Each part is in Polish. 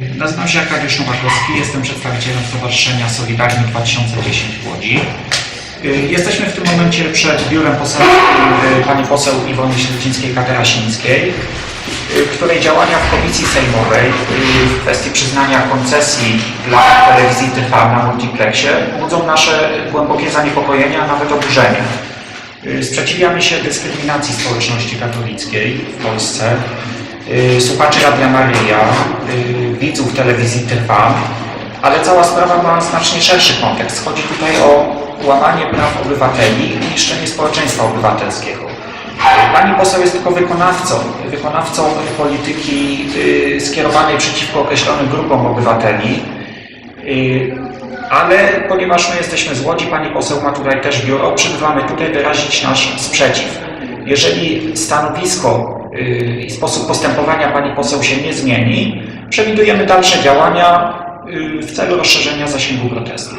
Nazywam się Arkadiusz Nowakowski, jestem przedstawicielem Stowarzyszenia Solidarni 2010 w Łodzi. Y, Jesteśmy w tym momencie przed biurem poselskim y, pani poseł Iwony Śledzińskiej-Katarasińskiej, y, której działania w Komisji Sejmowej w kwestii przyznania koncesji dla telewizji Trwam na multiplexie budzą nasze głębokie zaniepokojenie, a nawet oburzenie. Sprzeciwiamy się dyskryminacji społeczności katolickiej w Polsce, słuchaczy Radia Maryja, y, widzów telewizji Trwam, ale cała sprawa ma znacznie szerszy kontekst. Chodzi tutaj o łamanie praw obywateli i niszczenie społeczeństwa obywatelskiego. Y, Pani poseł jest tylko wykonawcą, wykonawcą polityki y, skierowanej przeciwko określonym grupom obywateli. Y, ale ponieważ my jesteśmy z Łodzi, pani poseł ma tutaj też biuro, przybywamy tutaj wyrazić nasz sprzeciw. Jeżeli stanowisko y, i sposób postępowania pani poseł się nie zmieni, przewidujemy dalsze działania y, w celu rozszerzenia zasięgu protestu.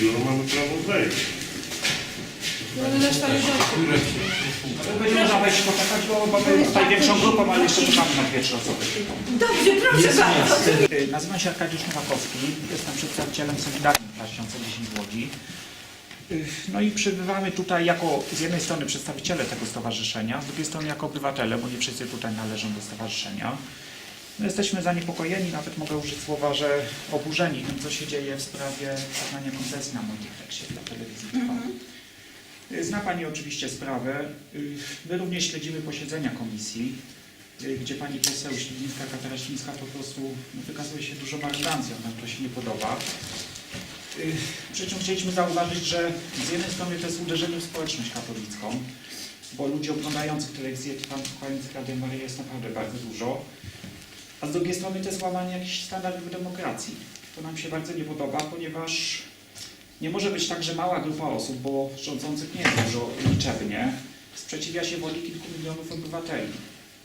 Biuro mamy prawo wejść. Będzie można wejść poczekać, bo mamy tutaj większą grupą, ale jeszcze czekamy na pierwsze osoby. Dobrze, proszę bardzo. Y, Nazywam się Arkadiusz Nowakowski, jestem przedstawicielem Solidarni 2010 w Łodzi. No i przybywamy tutaj jako z jednej strony przedstawiciele tego stowarzyszenia, z drugiej strony jako obywatele, bo nie wszyscy tutaj należą do stowarzyszenia. No jesteśmy zaniepokojeni, nawet mogę użyć słowa, że oburzeni tym, co się dzieje w sprawie przyznania koncesji na multiplexie dla telewizji Trwam. Y, Zna Pani oczywiście sprawę. My również śledzimy posiedzenia komisji, gdzie Pani poseł Śliwińska, Katarasińska po prostu no, wykazuje się dużą arogancją, nam to się nie podoba. Y, Przy czym chcieliśmy zauważyć, że z jednej strony to jest uderzenie w społeczność katolicką, bo ludzi oglądających telewizję, Trwam, słuchających Radio Maryja jest naprawdę bardzo dużo, a z drugiej strony to jest łamanie jakichś standardów demokracji. To nam się bardzo nie podoba, ponieważ nie może być tak, że mała grupa osób, bo rządzących nie jest dużo liczebnie, sprzeciwia się woli kilku milionów obywateli.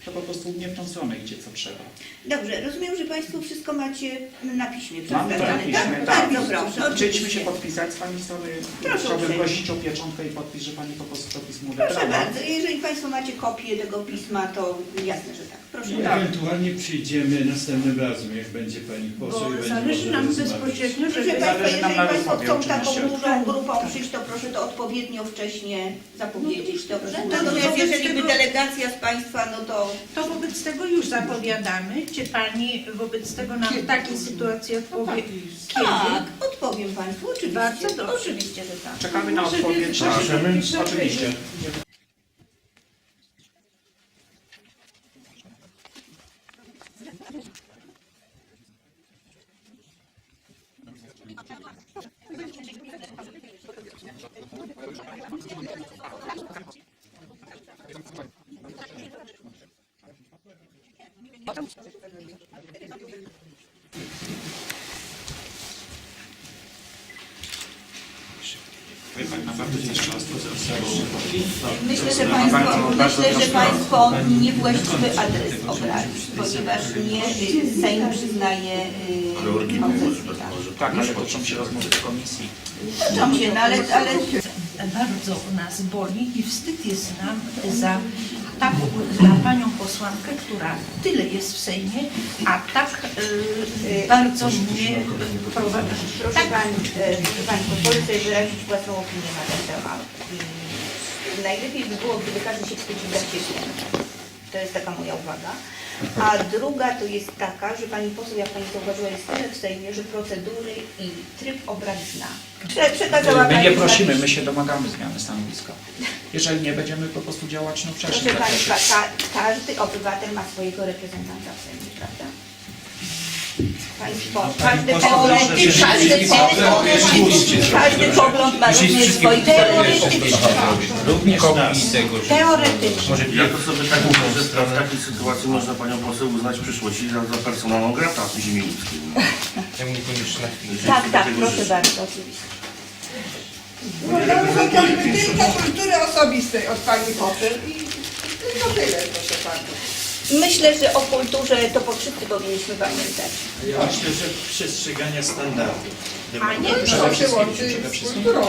To po prostu nie w tą stronę idzie, co trzeba. Dobrze, rozumiem, że Państwo wszystko macie na piśmie Mamy to na przedstawione. piśmie, tak? tak. Bardzo proszę. Chcieliśmy się oczywiście. podpisać z Pani strony, Proszę chciałbym uprzejmie. prosić o pieczątkę i podpis, że Pani po prostu to pismo Proszę wybrała. bardzo, jeżeli Państwo macie kopię tego pisma, to jasne, że tak. Proszę bardzo. Ewentualnie przyjdziemy następnym razem, jak będzie pani poseł i Bo będzie zależy można nam rozmawiać. bezpośrednio, Proszę żeby... Państwa, Zależy nam jeżeli na Państwo rozmowie, chcą taką oczywiście. dużą grupą przyjść, to proszę to odpowiednio wcześnie zapowiedzieć, dobrze? No to Natomiast wobec jeżeli by tego- delegacja z Państwa, no to To wobec tego już zapowiadamy. Czy Pani wobec tego nam w takiej sytuacji odpowie? Kiedy? tak, odpowiem Państwu, oczywiście. Bardzo dobrze. Oczywiście, że tak. Czekamy na odpowiedź. pisze Oczywiście. Wie Pani, naprawdę jeszcze raz to Myślę, że Państwo, myślę, że państwo niewłaściwy adres obrali, ponieważ nie y, Sejm przyznaje y, koncesji. tak. Tak, ale toczą się rozmowy w komisji. Toczą się, no ale, ale Bardzo nas boli i wstyd jest nam za, tak, panią posłankę, która tyle jest w Sejmie, a tak y, bardzo nie prowadzi. proszę Pani, e, proszę Pani, pozwolę sobie wyrazić własną opinię na ten temat. I najlepiej by było, gdyby każdy się wstydził za siebie. To jest taka moja uwaga. A druga to jest taka, że Pani poseł, jak Pani zauważyła, jest tyle w Sejmie, że procedury i tryb obrad zna. Prze- Przekazała My Pani nie prosimy, my się domagamy zmiany stanowiska. Jeżeli nie, będziemy po prostu działać no w szerszym Proszę. Państwa, ka każdy obywatel ma swojego reprezentanta w Sejmie, prawda? Państwo, każdy teoretycznie, każdy teoretycznie, każdy pogląd ma również swój teoretycznie. Również nas. Teoretycznie. Ja to sobie tak myślę, że w takiej sytuacji można panią poseł uznać w przyszłości za, za personalną grata w ziemi ludzkiej. Tak, tak, proszę bardzo, oczywiście. Wychodzimy tylko kultury osobistej od pani poseł i tylko tyle, proszę bardzo. Myślę, że o kulturze to po wszyscy powinniśmy pamiętać. Ja myślę, że przestrzegania standardów. A nie Przede się wszystkim, przede wszystkim. kulturą.